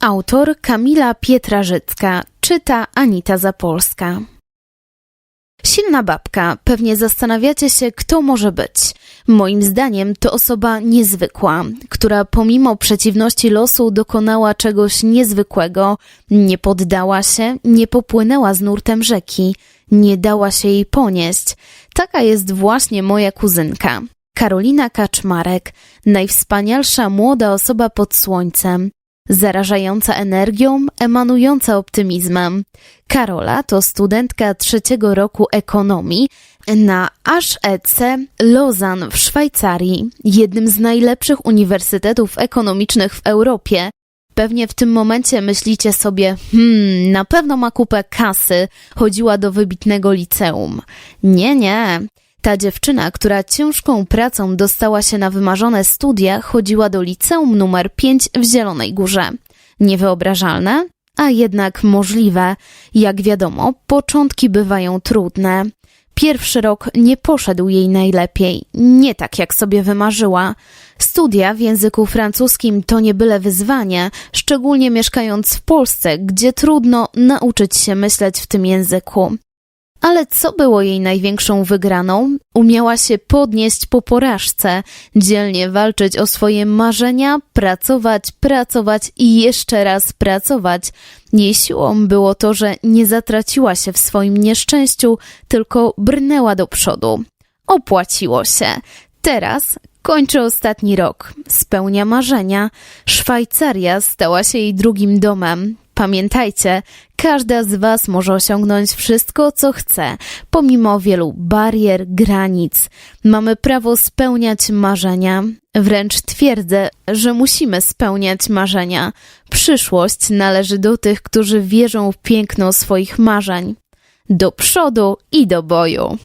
Autor Kamila Pietrarzycka, czyta Anita Zapolska. Silna babka, pewnie zastanawiacie się, kto może być. Moim zdaniem to osoba niezwykła, która pomimo przeciwności losu dokonała czegoś niezwykłego, nie poddała się, nie popłynęła z nurtem rzeki, nie dała się jej ponieść. Taka jest właśnie moja kuzynka. Karolina Kaczmarek, najwspanialsza młoda osoba pod słońcem, zarażająca energią, emanująca optymizmem. Karola to studentka trzeciego roku ekonomii na HEC Lausanne w Szwajcarii, jednym z najlepszych uniwersytetów ekonomicznych w Europie. Pewnie w tym momencie myślicie sobie, hmm, na pewno ma kupę kasy, chodziła do wybitnego liceum. Nie, nie. Ta dziewczyna, która ciężką pracą dostała się na wymarzone studia, chodziła do liceum numer 5 w Zielonej Górze. Niewyobrażalne, a jednak możliwe. Jak wiadomo, początki bywają trudne. Pierwszy rok nie poszedł jej najlepiej, nie tak jak sobie wymarzyła. Studia w języku francuskim to nie byle wyzwanie, szczególnie mieszkając w Polsce, gdzie trudno nauczyć się myśleć w tym języku. Ale co było jej największą wygraną? Umiała się podnieść po porażce, dzielnie walczyć o swoje marzenia, pracować, pracować i jeszcze raz pracować. Jej siłą było to, że nie zatraciła się w swoim nieszczęściu, tylko brnęła do przodu. Opłaciło się. Teraz kończy ostatni rok, spełnia marzenia. Szwajcaria stała się jej drugim domem. Pamiętajcie, każda z Was może osiągnąć wszystko, co chce, pomimo wielu barier, granic. Mamy prawo spełniać marzenia. Wręcz twierdzę, że musimy spełniać marzenia. Przyszłość należy do tych, którzy wierzą w piękno swoich marzeń. Do przodu i do boju.